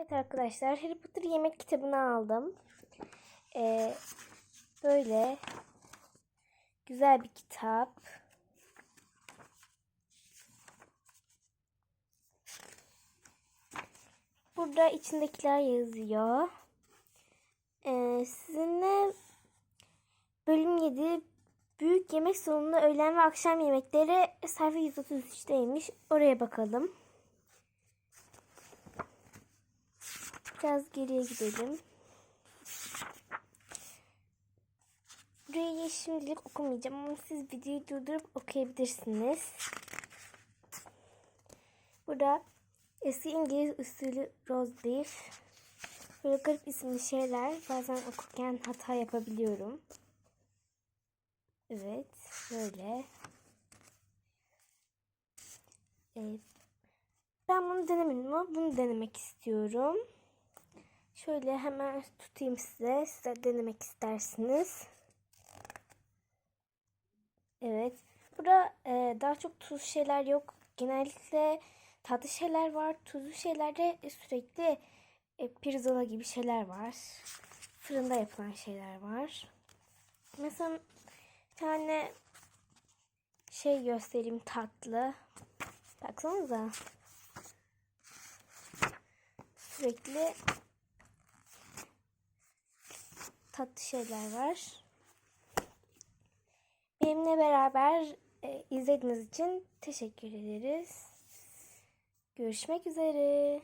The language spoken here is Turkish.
Evet arkadaşlar Harry Potter yemek kitabını aldım. Ee, böyle güzel bir kitap. Burada içindekiler yazıyor. Ee, sizinle bölüm 7 büyük yemek salonunda öğlen ve akşam yemekleri sayfa 133'teymiş. Oraya bakalım. Biraz geriye gidelim. Burayı şimdilik okumayacağım ama siz videoyu durdurup okuyabilirsiniz. Burada eski İngiliz usulü rose beef. Böyle garip isimli şeyler. Bazen okurken hata yapabiliyorum. Evet, böyle. Evet. Ben bunu denemedim ama bunu denemek istiyorum. Şöyle hemen tutayım size. Size denemek istersiniz. Evet. Burada e, daha çok tuzlu şeyler yok. Genellikle tatlı şeyler var. Tuzlu şeylerde sürekli e, pirzola gibi şeyler var. Fırında yapılan şeyler var. Mesela bir tane şey göstereyim tatlı. Baksanıza. Sürekli tatlı şeyler var. Benimle beraber e, izlediğiniz için teşekkür ederiz. Görüşmek üzere.